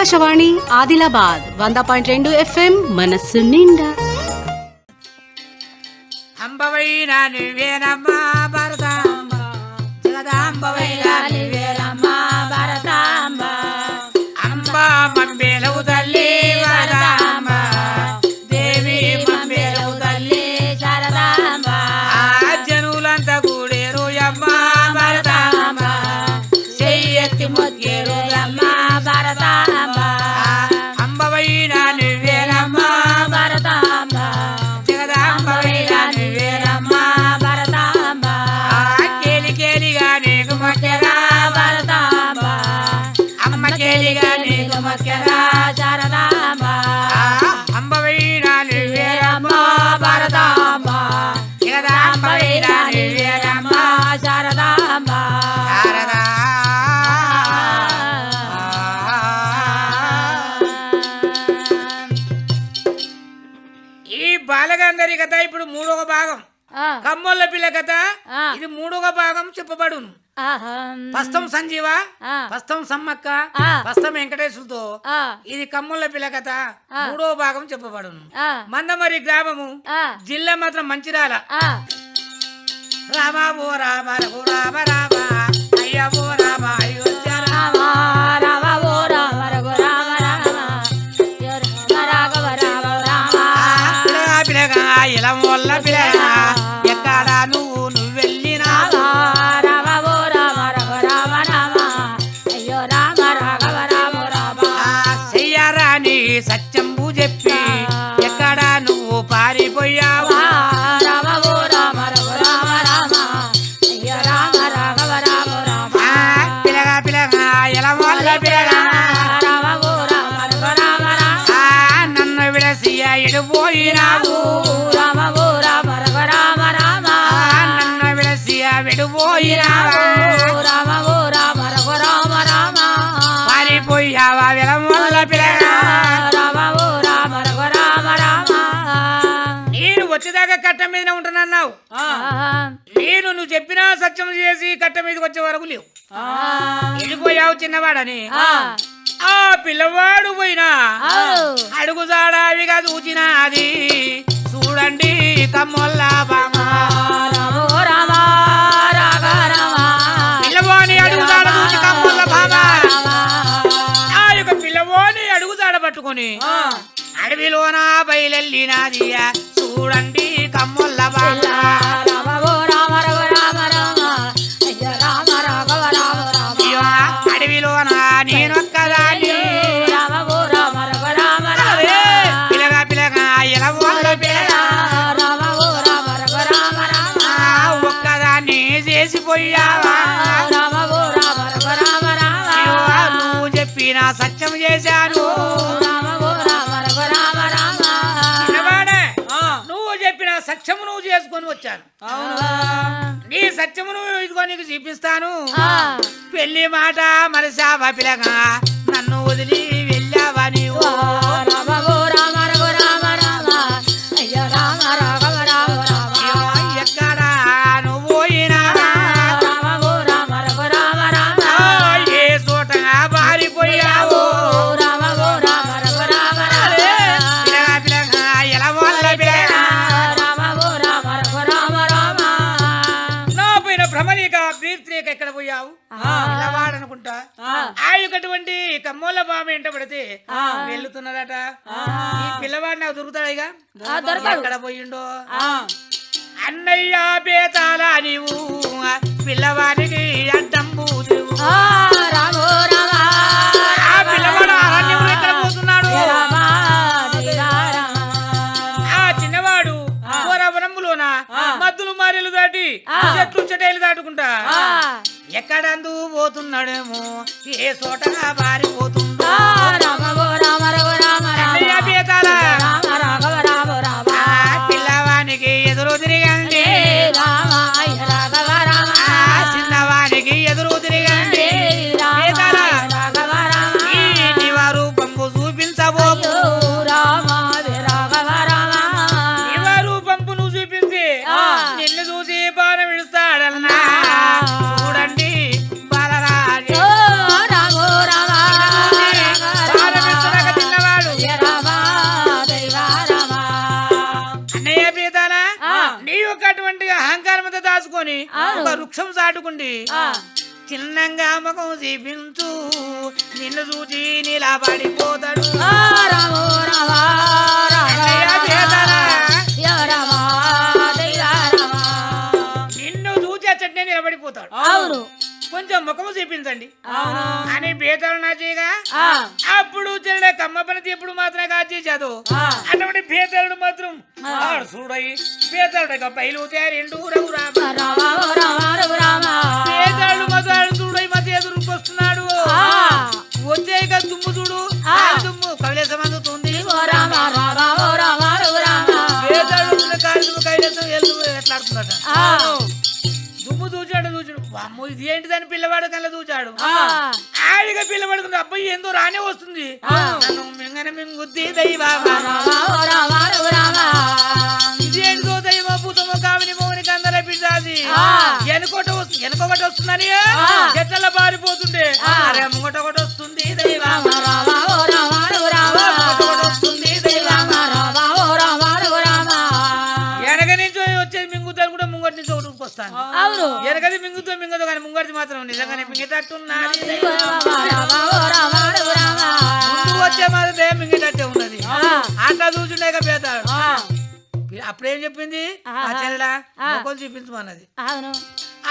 ఆకాశవాణి ఆదిలాబాద్ వంద పాయింట్ రెండు ఎఫ్ఎం మనస్సు నిండా. అంబవైనా నువ్వేనమ్మా భరతాంబ జగదాంబవైనా నువ్వేనమ్మా. కథ ఇప్పుడు మూడవ భాగం. కమ్మోళ్ళ పిల్ల కథ. ఇది మూడవ భాగం చెప్పబడును. పస్తం సంజీవ పస్తం సమ్మక్క పస్తం వెంకటేశ్వరుతో ఇది కమ్ముల పిల్ల కథ. మూడవ భాగం చెప్పబడును. మందమరి గ్రామము జిల్లా మాత్రం మంచిరాల. రామ ఓ రామ రామ రామ అయ్య ఓ పారిపోయావా నేను వచ్చేదాకా కట్ట మీద ఉంటున్నావు నేను నువ్వు చెప్పినా సత్యం చేసి కట్ట మీదకి వచ్చే వరకు లేవు. వెళ్ళిపోయావు చిన్నవాడని. ఆ. పిల్లవాడు పోయినా అడుగుజాడావిగా దూచినాది. చూడండి కమ్మొల్ల బామ. పిల్లవాని అడుగుజాడ దూచి కమ్మొల్ల బామ ఆ యొక్క పిల్లవాని అడుగుజాడ పట్టుకొని అడవిలోన బయలెళ్ళినాది చూడండి కమ్మొల్ల బామ చేసుకొని వచ్చాను. నీ సత్యమును ఇదిగో నీకు చూపిస్తాను. పెళ్ళి మాట మరసావా పిల్లగా నన్ను వదిలి వెళ్ళావా నీవు? ఎంట పడితే వెళ్తున్నదట ఈ పిల్లవాడు నాకు దొరుకుతాడుగా? ఎక్కడ పోయిండో? అన్నయ్య బేతాల నీవు పిల్లవాడికి అడ్డంబు నీవు ఆ పిల్లవాడు అరణ్యంలో ఎక్కడ పోతున్నాడు? ఆ చిన్నవాడు ఘోరవనములోన మద్దులు మారెలు దాటి చెట్లు చెటేలు దాటుకుంటా. ఎక్కడందు పోతున్నాడేమో? ఏ చోట పారిపోతుందో? చిన్నంగా ముఖం చూపించు. నిన్ను చూచి నిలబడిపోతాడు చూచి అచ్చటే నిలబడిపోతాడు అవును. కొంచెం ముఖము చూపించండి. అని బేతాడు నా చేయగా? అప్పుడు చెల్లె కమ్మ పని ఎప్పుడు మాత్రమే కాచేసాదు ఆ. అటువంటి బేతాళుడు మాత్రం చూడయి బేతాళుడు బయలు రెండు రఘు రామ. రామ రామ ఏంటిదని పిల్లవాడు కల్లా చూచాడు. ఆడిగా పిల్లవాడుకుంది అబ్బాయి ఏందో రానే వస్తుంది. మింగన మింగుద్ది దైవ. భూతమో కావిని మోని కందల. వెనుకోట వస్తుంది వెనుకొకటి వస్తుందని ఆ. చెట్ల అవును. వెనకది మింగుతో మింగదు కానీ ముంగటి మాత్రం నిజంగానే మింగేటట్టున్నది. వచ్చే మాత్రం మింగేటట్టే ఉన్నది. అట్లా చూచుండే పేతాడు అప్పుడేం చెప్పింది. మొక్కలు చూపించమన్నది అవును.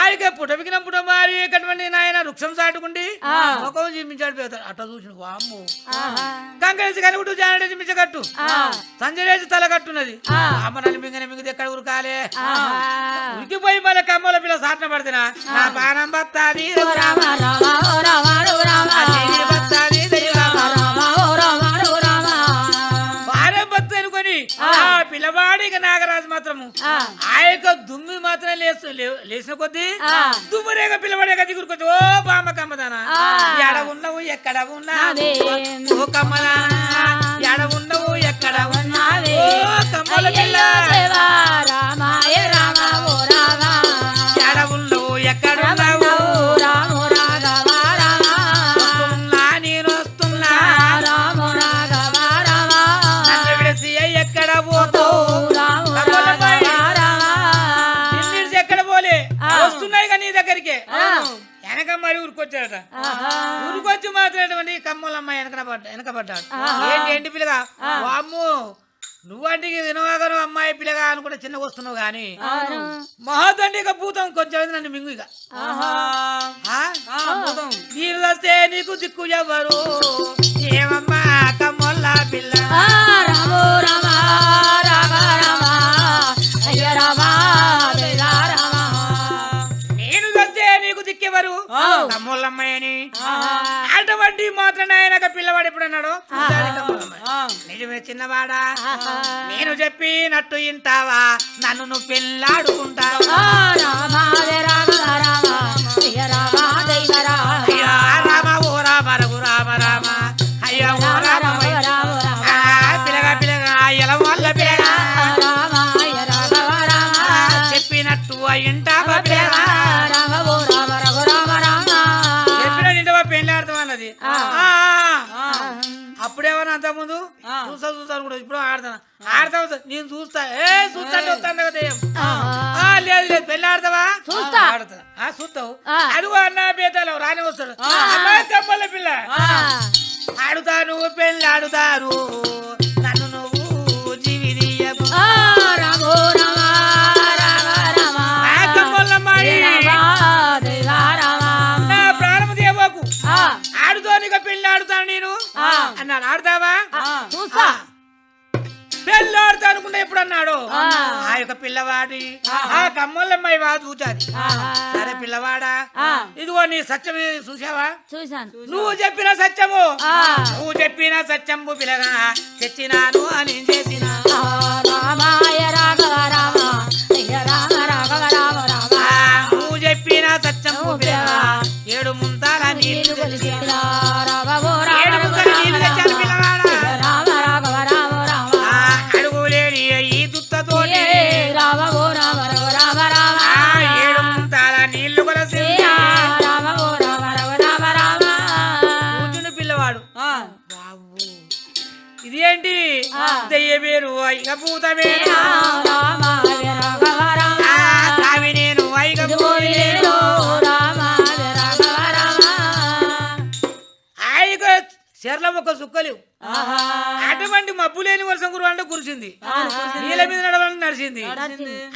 ఆయనకి పుటమికిన పుటమారి ఎక్కటువంటి నాయన? వృక్షం సాటుకుండి. ముఖం చూపించాడు పేతాడు అట్లా చూసిన వామ్ము. ఆహా. కంకరేసి కనుగుడు జానడేసి మించగట్టు. ఆ, సంజరేసి తల కట్టున్నది. ఆ. అమ్మనాన్ని మింగన మింగితే ఎక్కడ ఉరకాలే. ఉరికిపోయి మళ్ళీ కమ్మల పిల్ల సాటన పడుతున్నా. నా పానం బత్తాది రామ రామ. మాత్రము ఆ. యొక్క దుమ్మి మాత్రం లేచిన కొద్దీ ఆ. దుమ్మురేగ పిల్లవాడేగా దిగురుకొచ్చి ఓ బామ్మ కమ్మదానా. ఎడ ఉన్నావు ఎక్కడ ఉన్నా నాదే. ఓ కమ్మదానా ఎడ ఉన్నావు ఎక్కడ ఉన్నా. ఓ కమ్మల పిల్ల రామాయ రామ వెనకబడ్డాడు. ఏంటి ఏంటి పిల్లగా? వామ్ము నువ్వంటే వినవాగను అమ్మాయి పిల్లగా అనుకుంటే చిన్నగా వస్తున్నావు గాని. మహాదండిక భూతం కొంచెం నన్ను మింగు ఇక? నీరు వస్తే నీకు దిక్కు ఎవరు? ఏమమ్మా కమ్మొల్ల పిల్ల. రామో రామ రామ రామ. కమ్మొల్లమ్మాయని ఆహా. అటువంటి మాత్రం ఆయన పిల్లవాడు ఎప్పుడు అన్నాడు. నిజమే చిన్నవాడా. నేను చెప్పినట్టు వింటావా? నన్ను నువ్వు పెళ్ళాడుకుంటావా? రామ అంత ముందు చూస్తా చూస్తాను కూడా ఇప్పుడు ఆడతాను ఆడతా నేను చూస్తా. ఏ చూస్తా వస్తాను కదా లేదు లేదు. పెళ్ళి ఆడతావా? చూస్తా. ఆడతా. ఆ, చూస్తావు. అడుగు అన్న బేతాలు రాని వస్తాడు. అమ్మాయి పిల్ల. ఆడుతాను పెళ్ళి ఆడుతారు. అనుకుంటే ఎప్పుడు అన్నాడు ఆ. యొక్క పిల్లవాడి ఆ కమ్మలమ్మాయి వా చూచాది. సరే పిల్లవాడా. ఇదిగో నీ సత్యం చూసావా చూశాను నువ్వు చెప్పిన సత్యము. నువ్వు చెప్పిన సత్యము పిల్లగా తెచ్చినాను అని చేసిన రామాయ రాఘవ భూతమే చెర్ల మొక్క సుక్కలేవు అటువంటి మబ్బు లేని వర్షం కురవాలంటే కురిసింది. నీళ్ళ మీద నడవాలంటే నడిచింది.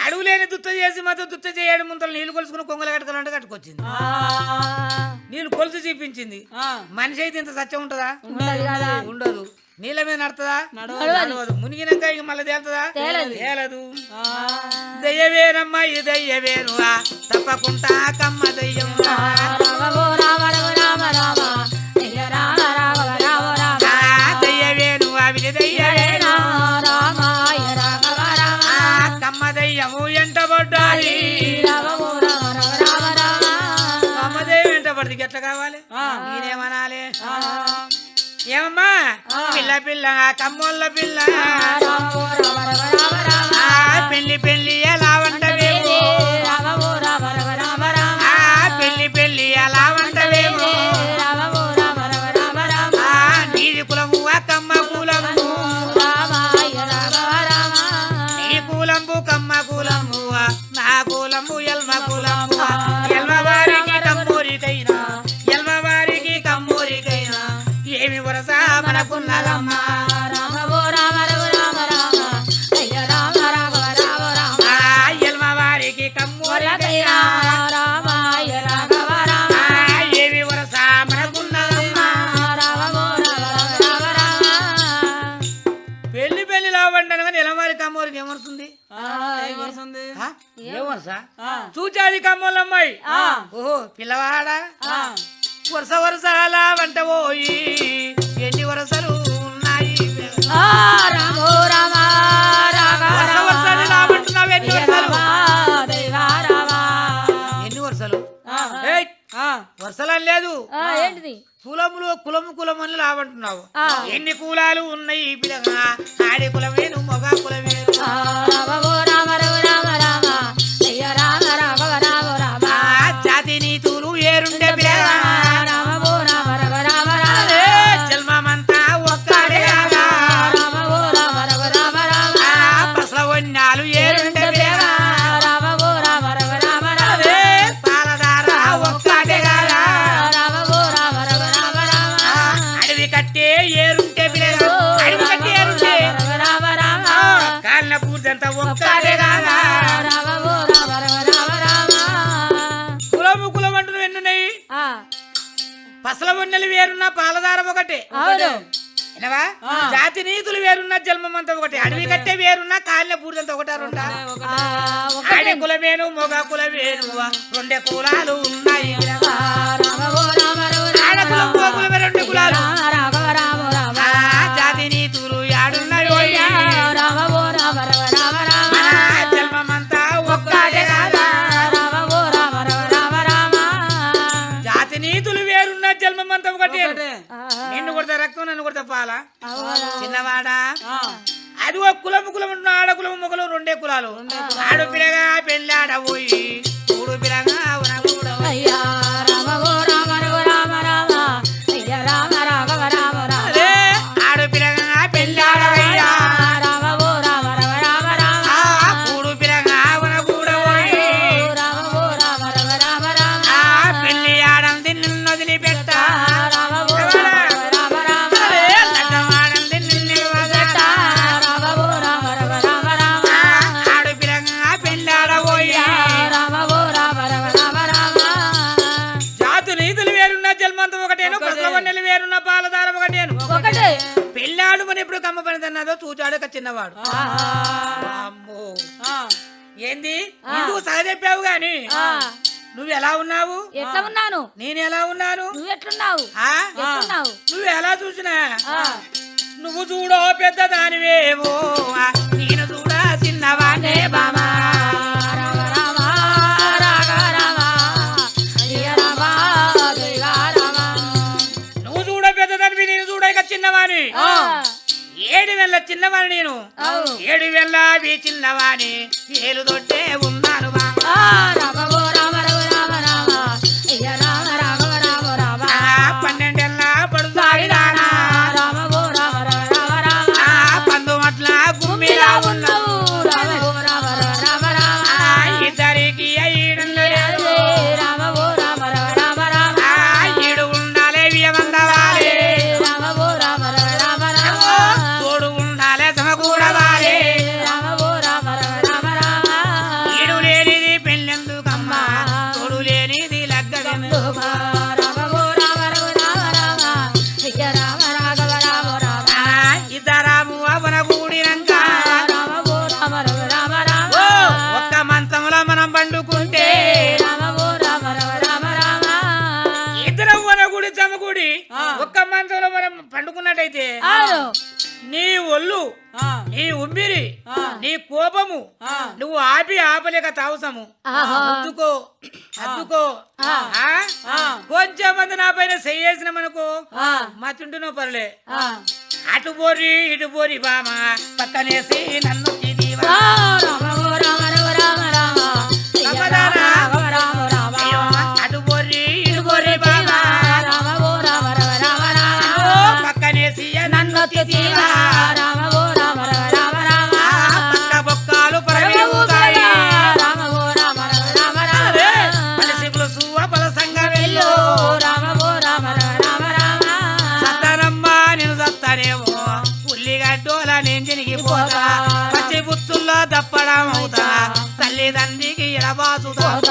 అడుగు లేని దుత్త చేసి మాత్రం దుత్త చేయడం ముంతలు నీళ్ళు కొలుసుకుని కొంగలు కట్టుకోవాలంటే కట్టుకొచ్చింది. కొలుసు చూపించింది. మనిషి అయితే ఇంత సత్యం ఉంటుందా? ఉండదు నీళ్ళ మీద నడుతుందా? నడవదు. మునిగినాక ఇక మళ్ళీ తేలుతుందా? తేలదు. దయ్యవేనమ్మా ఈ దయ్యవేనువా. తప్పకుండా కమ్మ దయ్యం రామ రామ రామ రామ. నీకు ఎట్లా కావాలి నేనేమనాలి? ఏమమ్మా? పిల్ల పిల్ల కమ్మోళ్ళ పిల్ల. పెళ్ళి పెళ్ళి వంటను కానీ ఎలమారి కమ్మోరికి ఏమరుస్తుంది? ఏమరుసా? చూచాది కమ్మోలమ్మాయి. ఓహో పిల్లవాడా? వరుస వరుస అలా వంట పోయి ఎన్ని వరుసలు ఉన్నాయి? రామో రామ. వర్షాలని లేదు. ఏంటిది? కులములు కులము కులం అని లావంటున్నావు ఎన్ని కులాలు ఉన్నాయి పిల్లగా? ఆడి కులమేను మగ కులమేను. రామ రామ రామ. ఒకటే జాతి నీతులు వేరున్న జన్మమంతా ఒకటి. అడవి కట్టే వేరున్న కాళ్ళ బూడిదంతా ఒకటారుంటా అడవి కులమేను మొగ కులమేను రెండే కులాలు ఉన్నాయి. పాల చిన్నవాడా? అది ఒక కులం కులం ఆడ కులం మొగలు రెండే కులాలు. ఆడు పిల్లగా పెళ్ళాడబోయి మూడు పిల్లగా చూచాడు ఒక చిన్నవాడు అమ్మో. ఏంది? నువ్వు సగ చెప్పావు గాని? నువ్వు ఎలా ఉన్నావు? ఎట్లా ఉన్నాను? నేను ఎలా ఉన్నాను? నువ్వు ఎట్లున్నావు? నువ్వు ఎలా చూసినా? నువ్వు చూడో పెద్ద దానివేవో నేను చూడా చిన్నవాడే బామా. ఏడు వెళ్ళా చిన్నవాణి ఏలు దొట్టే ఉన్న కోపము. నువ్వు ఆపి ఆపలేక తావసము అద్దుకో అద్దుకో. కొంచెం మంది నా పైన చేసిన మనకు మా చుంటున్నావు పర్లే. అటు పోరి ఇటు పోరి బామా. పక్కనేసి నన్ను తిరిగి dandi ki yada vasudha.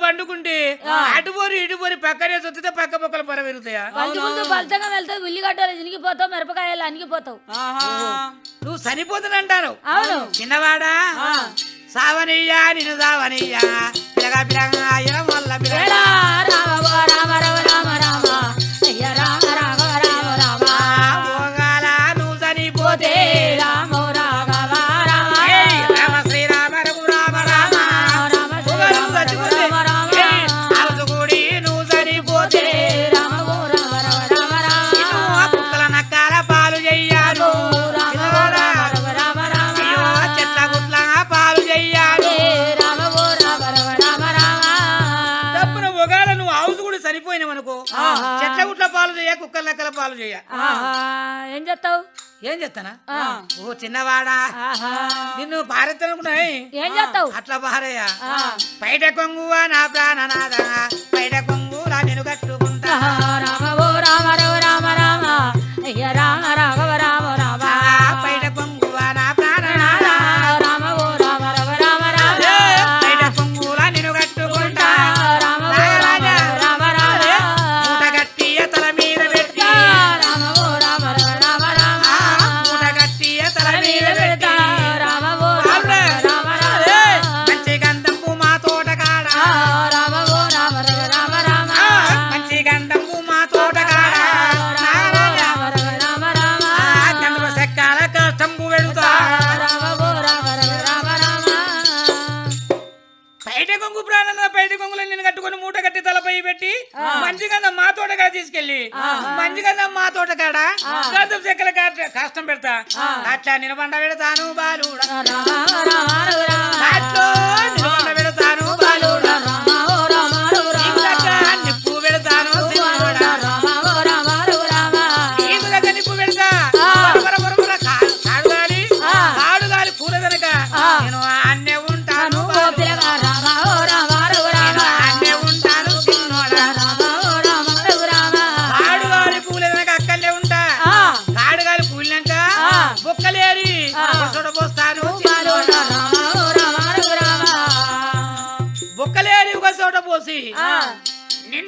పండుకుంటే పక్కనే పక్క పక్కల పొర పెరుగుతాయా? మిరపకాయలు అనిగిపోతావు నువ్వు చనిపోతుందంటారు అవును. చిన్నవాడా సావనయ్యా నిన్ను సావనయ్యా పిలగా కుక్కల లెక్కల పాలు చేయ. ఏం చేస్తావు? ఏం చేస్తానా ఓ చిన్నవాడా. నిన్ను పారెత్తనుకున్నాయి ఏం చేస్తావు? అట్లా పారయ్యా బయట కొంగు నా ప్రాణనాదా బయట కొంగులా నేను కట్టుకుంటా. రామ ఓ చోట కాడా గంధం చెక్కల కాడ కష్టం పెడతా. అట్లా నిలబండ పెడతాను బాలు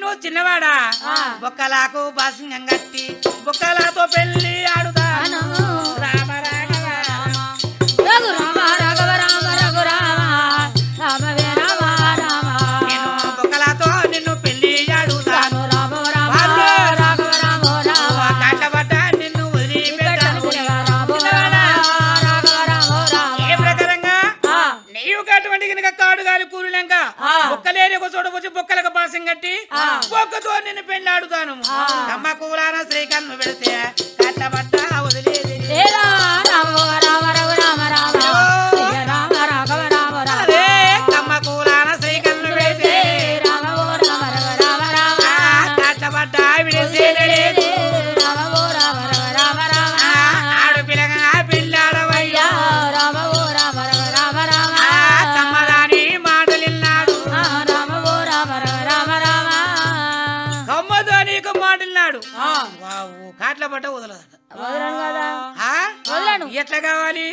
నువ్వు చిన్నవాడా? బొక్కలాకు బాసింగం కట్టి బొక్కలాతో పెళ్ళి ఆడు కూలి కూలినాక బొక్కలేని ఒక చోట వచ్చి బొక్కలకు పాసం కట్టి బొక్కతో నిన్ను పెళ్ళాడుతాను. అమ్మ కూలాన శ్రీకాంత్ పెడితే ఎట్లా కావాలి.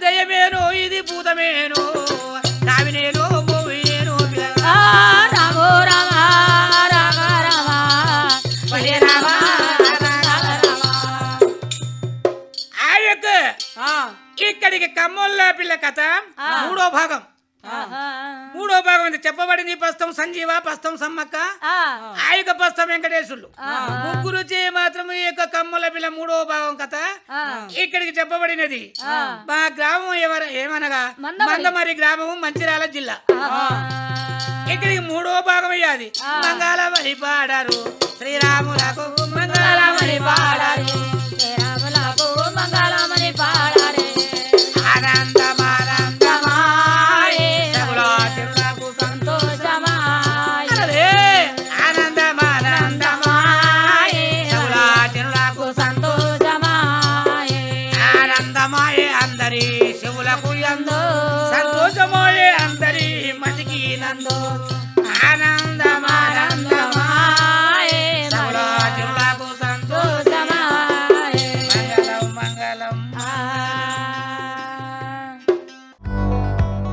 దయ్యమేను ఇది భూతమేను. రావినేను మూవినేను ఆ, రామో రామ రామ రామ. రామ ఆ. యొక్క ఇక్కడికి కమ్మోళ్ళ పిల్ల కథ. మూడో భాగం. చెప్పబడింది పస్తం సంజీవ పస్తం సమ్మక్క. ఆ, యొక్క పస్తం వెంకటేశులు. ముగ్గురు చే మాత్రం ఈ యొక్క కమ్మల పిల్ల మూడో భాగం కథ. ఇక్కడికి చెప్పబడినది. మా గ్రామం ఎవర ఏమనగా? మందమరి. గ్రామం మంచిర్యాల జిల్లా. ఇక్కడికి మూడో భాగం అయ్యాది. మంగళమని పాడారు. శ్రీరాములకు మంగళమని పాడారు.